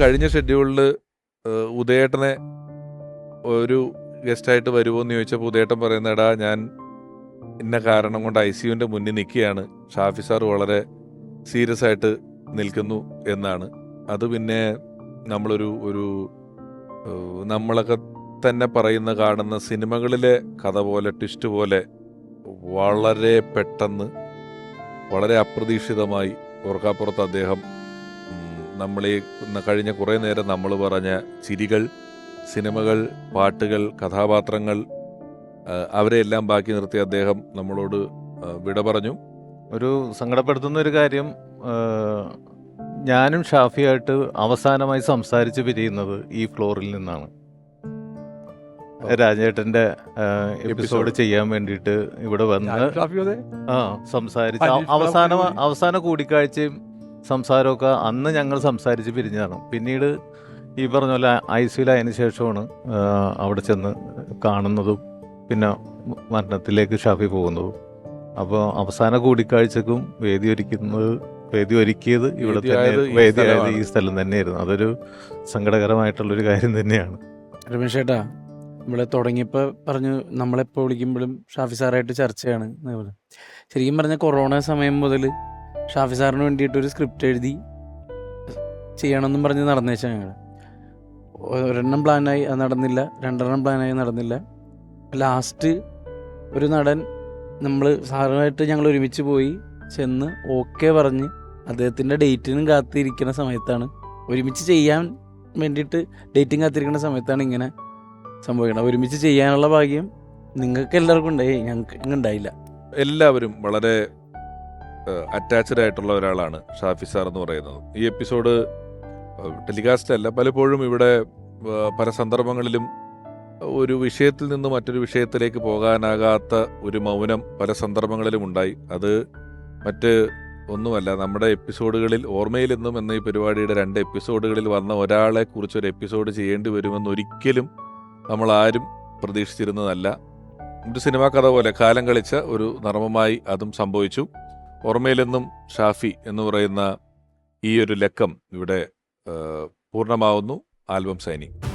കഴിഞ്ഞ ഷെഡ്യൂളിൽ ഉദയേട്ടനെ ഒരു ഗസ്റ്റായിട്ട് വരുമോ എന്ന് ചോദിച്ചപ്പോൾ ഉദയേട്ടൻ പറയുന്ന എടാ ഞാൻ ഇന്ന കാരണം കൊണ്ട് ഐ സിയുവിന്റെ മുന്നിൽ നിൽക്കുകയാണ്. ഷാഫി സാർ വളരെ സീരിയസ് ആയിട്ട് നിൽക്കുന്നു എന്നാണ്. അത് പിന്നെ നമ്മളൊരു ഒരു നമ്മളൊക്കെ തന്നെ പറയുന്ന കാണുന്ന സിനിമകളിലെ കഥ പോലെ ട്വിസ്റ്റ് പോലെ വളരെ പെട്ടെന്ന് വളരെ അപ്രതീക്ഷിതമായി ഓർക്കാപ്പുറത്ത് അദ്ദേഹം ഉം, നമ്മളീ കഴിഞ്ഞ കുറേ നേരം നമ്മൾ പറഞ്ഞ ചിരികൾ സിനിമകൾ പാട്ടുകൾ കഥാപാത്രങ്ങൾ അവരെ അവരെയെല്ലാം ബാക്കി നിർത്തി അദ്ദേഹം നമ്മളോട് വിട പറഞ്ഞു. ഒരു സങ്കടപ്പെടുത്തുന്ന ഒരു കാര്യം ഞാനും ഷാഫിയായിട്ട് അവസാനമായി സംസാരിച്ച് പിരിയുന്നത് ഈ ഫ്ലോറിൽ നിന്നാണ്. രാജേട്ടന്റെ എപ്പിസോഡ്. ചെയ്യാൻ വേണ്ടിയിട്ട് ഇവിടെ വന്ന് ആ സംസാരിച്ച് അവസാന അവസാന കൂടിക്കാഴ്ചയും സംസാരമൊക്കെ അന്ന് ഞങ്ങൾ സംസാരിച്ച് പിരിഞ്ഞതാണ്. പിന്നീട് ഈ പറഞ്ഞ പോലെ ഐ സിയിലായതിനു ശേഷമാണ് അവിടെ ചെന്ന് കാണുന്നതും പിന്നെ മരണത്തിലേക്ക് ഷാഫി പോകുന്നതും. അപ്പോൾ അവസാന കൂടിക്കാഴ്ചക്കും വേദി ഒരുക്കുന്നത് വേദി ഒരുക്കിയത് ഇവിടെ തന്നെ വേദിയായത് ഈ. സ്ഥലം തന്നെയായിരുന്നു. അതൊരു സങ്കടകരമായിട്ടുള്ളൊരു കാര്യം തന്നെയാണ്. രമേശ് ഏട്ടാ നമ്മളെ തുടങ്ങിയപ്പോൾ പറഞ്ഞു നമ്മളെപ്പോൾ വിളിക്കുമ്പോഴും ഷാഫി സാറായിട്ട് ചർച്ചയാണ്. ശരിക്കും പറഞ്ഞ കൊറോണ സമയം മുതൽ ഷാഫി സാറിന് വേണ്ടിയിട്ടൊരു സ്ക്രിപ്റ്റ് എഴുതി ചെയ്യണമെന്നും പറഞ്ഞ് നടന്നേച്ചാൽ ഞങ്ങൾ ഒരെണ്ണം പ്ലാനായി അത് നടന്നില്ല. രണ്ടെണ്ണം പ്ലാനായി നടന്നില്ല. ലാസ്റ്റ് ഒരു നടൻ നമ്മൾ സാറുമായിട്ട് ഞങ്ങൾ ഒരുമിച്ച് പോയി ചെന്ന് ഓക്കെ പറഞ്ഞ് അദ്ദേഹത്തിന്റെ ഡേറ്റിനും കാത്തിരിക്കുന്ന സമയത്താണ്. ഒരുമിച്ച് ചെയ്യാൻ വേണ്ടിയിട്ട് ഡേറ്റിംഗ് കാത്തിരിക്കുന്ന സമയത്താണ് ഇങ്ങനെ സംഭവിക്കണം ഒരുമിച്ച് ചെയ്യാനുള്ള ഭാഗ്യം നിങ്ങൾക്ക് എല്ലാവർക്കും ഉണ്ടായി ഞങ്ങൾക്ക് ഉണ്ടായില്ല. എല്ലാവരും വളരെ അറ്റാച്ച്ഡ് ആയിട്ടുള്ള ഒരാളാണ് ഷാഫി സാർ എന്ന് പറയുന്നത്. ഈ എപ്പിസോഡ് ടെലികാസ്റ്റ് അല്ല പലപ്പോഴും ഇവിടെ പല സന്ദർഭങ്ങളിലും ഒരു വിഷയത്തിൽ നിന്ന് മറ്റൊരു വിഷയത്തിലേക്ക് പോകാനാകാത്ത ഒരു മൗനം പല സന്ദർഭങ്ങളിലും ഉണ്ടായി. അത് മറ്റ് ഒന്നുമല്ല നമ്മുടെ എപ്പിസോഡുകളിൽ ഓർമ്മയിൽ നിന്നും എന്ന ഈ പരിപാടിയുടെ രണ്ട് എപ്പിസോഡുകളിൽ വന്ന ഒരാളെ കുറിച്ച് ഒരു എപ്പിസോഡ് ചെയ്യേണ്ടി വരുമെന്ന് ഒരിക്കലും നമ്മൾ ആരും പ്രതീക്ഷിച്ചിരുന്നതല്ല. ഒരു സിനിമാ കഥ പോലെ കാലം കളിച്ച ഒരു നർമ്മമായി അതും സംഭവിച്ചു. ഓർമ്മയിലെന്നും ഷാഫി എന്ന് പറയുന്ന ഈ ഒരു ലക്കം ഇവിടെ പൂർണമാവുന്നു. Album signing.